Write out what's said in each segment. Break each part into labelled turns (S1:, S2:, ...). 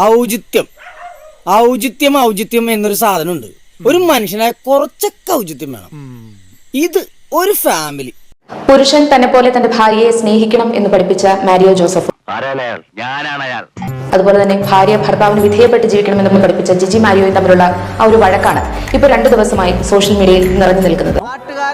S1: ഔചിത്യം. ഔചിത്യം ഔചിത്യം എന്നൊരു സാധനമുണ്ട്. ഒരു മനുഷ്യനായ കുറച്ചൊക്കെ ഔചിത്യം വേണം. ഇത് ഒരു ഫാമിലി
S2: പുരുഷൻ തന്നെ പോലെ തന്റെ ഭാര്യയെ സ്നേഹിക്കണം എന്ന് പഠിപ്പിച്ച മാരിയോ ജോസഫ്. അതുപോലെ തന്നെ ഭാര്യ ഭർത്താവിന് വിധേയപ്പെട്ട് ജീവിക്കണമെന്ന് പഠിപ്പിച്ച ജിജി മാരിയോയും തമ്മിലുള്ള ആ ഒരു വഴക്കാണ് ഇപ്പൊ രണ്ടു ദിവസമായി സോഷ്യൽ മീഡിയയിൽ നിറഞ്ഞു നിൽക്കുന്നത്.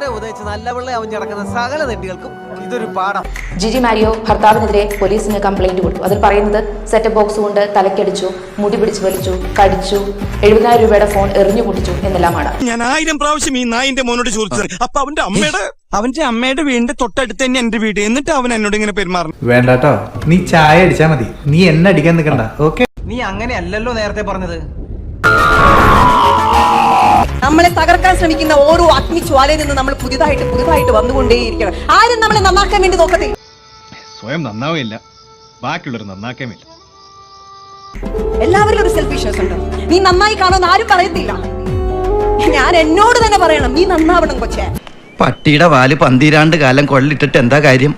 S3: നാട്ടുകാരെ ഉദയിച്ച് നല്ല പിള്ളെ അവൻ നടക്കുന്ന സകല നെട്ടികൾക്കും ഇതൊരു പാഠം.
S2: ജിജി മാരിയോ ഭർത്താവിനെതിരെ പോലീസിന് കംപ്ലൈന്റ് കൊടുത്തു. അതിൽ പറയുന്നത് സെറ്റപ്പ് ബോക്സ് കൊണ്ട് തലക്കടിച്ചു മുടി പിടിച്ചു വലിച്ചു കടിച്ചു എഴുപതിനായിരം രൂപയുടെ ഫോൺ എറിഞ്ഞു പൊട്ടിച്ചു എന്നെല്ലാമാണ്.
S4: ഞാൻ ആയിരം പ്രാവശ്യം ഈ നായിന്റെ മോനോട് ചോദിച്ചത്. അപ്പൊ അവന്റെ അമ്മയുടെ അവന്റെ അമ്മയുടെ വീടിന്റെ തൊട്ടടുത്ത് തന്നെ എന്റെ വീട്. എന്നിട്ട് അവൻ എന്നോട് ഇങ്ങനെ പെരുമാറുന്നു.
S5: വേണ്ടാട്ടോ. നീ ചായ അടിച്ചാ മതി. നീ എന്നെ അടിക്കാൻ നിൽക്കണ്ട ഓക്കെ
S3: നീ അങ്ങനെയല്ലല്ലോ നേരത്തെ പറഞ്ഞത്.
S6: നമ്മളെ തകർക്കാൻ ശ്രമിക്കുന്ന ഓരോ അഗ്നിജ്വാലയിൽ നിന്ന് നമ്മൾ പുതിയതായിട്ട് പുതിയതായിട്ട് വന്നുകൊണ്ടേയിരിക്കണം. ആരും നമ്മളെ നന്നാക്കാൻ വേണ്ടി നോക്കത്തില്ല
S7: സ്വയം നന്നാവില്ല. ബാക്കിയുള്ളവർ നന്നാക്കാമില്ല.
S6: എല്ലാവരിലും ഒരു സെൽഫിഷ്യസ് ഉണ്ട്. നീ നന്നായി കാണുമെന്ന് ആരും പറയത്തില്ല. ഞാൻ എന്നോട് തന്നെ പറയണം നീ നന്നാവണം കൊച്ചേ.
S8: പട്ടിയുടെ വാൽ പന്തിരാണ്ട് കാലം കൊള്ളിട്ടിട്ട് എന്താ കാര്യം?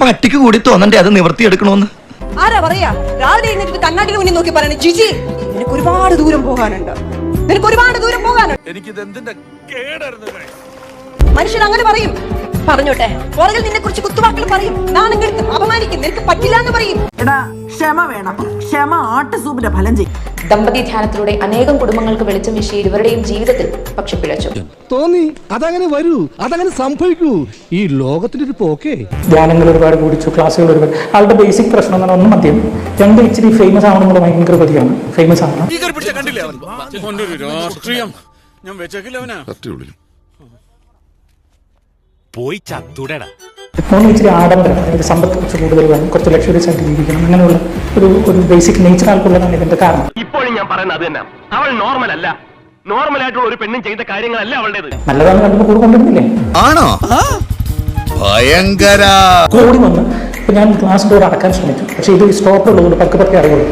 S8: പട്ടിക്ക് കൂടി തോന്നണ്ടേ അത് നിവർത്തിയെടുക്കണോന്ന്
S6: ആരാ പറയാ? രാവിലെ എഴുന്നേറ്റ് കണ്ണാടിയുടെ മുന്നിൽ നോക്കി പറയണേ ജിജി നിനക്ക് ഒരുപാട് ദൂരം പോകാനുണ്ട്. നിനക്ക് ഒരുപാട് ദൂരം പോകാനുണ്ട് മനുഷ്യൻ അങ്ങനെ പറയും. പറഞ്ഞോട്ടെ പുറകിൽ നിന്നെ കുറിച്ച് കുത്തുവാക്കൾ പറയും. നാണം കെടുത്തും അപമാനിക്കും നിനക്ക് പറ്റില്ല എന്ന് പറയും.
S9: എടാ ക്ഷമ വേണം. ക്ഷമ ആട്ടുസൂപ്പിന്റെ ഫലം ചെയ്യും.
S2: ദമ്പതി ധ്യാനത്തിലൂടെ അനേകം കുടുംബങ്ങൾക്ക് വെളിച്ചം വീശി ഇരുവരുടെയും ജീവിതത്തിൽ പക്ഷെ പിഴച്ചു.
S7: തോന്നി അതങ്ങനെ വരൂ അതങ്ങനെ സംഭവിക്കൂ. ഈ ലോകത്തിന്റെ ഒരു പോക്കേ.
S10: ധ്യാനങ്ങൾ ഒരുപാട് കൂടിച്ചു ക്ലാസ്സുകൾ ഒരുപാട്. ആളുടെ ബേസിക് പ്രശ്നം എന്ന് പറഞ്ഞാൽ ഒന്ന് മദ്യം രണ്ട് ഇച്ചിരി ഫേമസ് ആവണമെന്നുള്ള ഭയങ്കര കൊതിയാണ് ഫേമസ് ആവണം
S4: രാഷ്ട്രീയം. ഞാൻ വെച്ചേക്കില്ലവനാ പോയി ചത്തൂടടാ.
S10: മൂന്ന് ഇച്ചിരി ആഡംബരം അതായത് സമ്പത്ത് കുറച്ച് കൂടുതൽ വേണം കുറച്ച് ലക്ഷറീസ് ആയിട്ട് ജീവിക്കണം അങ്ങനെയുള്ള ഒരു ഒരു ബേസിക് നേച്ചർ ആൾക്കുള്ളതാണ് ഇതിന്റെ കാരണം.
S11: ഇപ്പോഴും ഞാൻ പറയുന്നത് അത് തന്നെ. അവൾ നോർമൽ അല്ല. നോർമൽ ആയിട്ടുള്ള ഒരു പെണ്ണും ചെയ്ത കാര്യങ്ങളല്ല അവളുടേത്.
S10: നല്ലതാണ് കണ്ടു കൂടെ കൊണ്ടുവരുന്നില്ലേ
S8: ആണോ? ഭയങ്കര.
S10: കൂടി വന്ന് ഇപ്പൊ ഞാൻ ക്ലാസ് ഡോർ അടക്കാൻ ശ്രമിച്ചു. പക്ഷെ ഇത് സ്റ്റോപ്പ് ഉള്ളതുകൊണ്ട് പക്കെ പക്കെ അറിയുള്ളൂ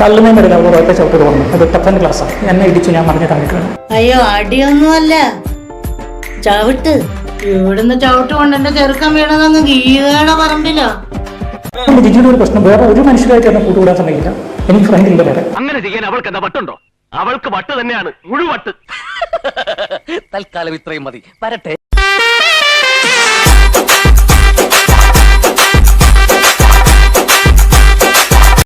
S10: തള്ളുന്നതിന് ഇടയിൽ അവർ ഒറ്റ ചവിട്ട് വന്നു. അത് ടഫൻ ക്ലാസ്സാണ് എന്നെ ഇടിച്ചു ഞാൻ പറഞ്ഞ താഴേക്കാണ്
S9: അയ്യോ അടിയൊന്നുമല്ല. ചവിട്ട്. ഇവിടുന്ന് ചവിട്ട് കൊണ്ട് എന്റെ ചെറുക്കം വീണതങ്ങ് ഗീതയുടെ പറമ്പിലോ?
S10: ജിജിയുടെ ഒരു പ്രശ്നം. വേറെ ഒരു മനുഷ്യരായിട്ട് എന്നെ കൂട്ടുകൂടാൻ സമയമില്ല. എനിക്ക് ഫ്രണ്ട് ഇല്ല വേറെ.
S11: അങ്ങനെ ചെയ്യാൻ അവൾക്ക് എന്താ വട്ടുണ്ടോ? അവൾക്ക് വട്ട് തന്നെയാണ്. മുഴുവട്ട്.
S8: തൽക്കാലം ഇത്രയും മതി. വരട്ടെ.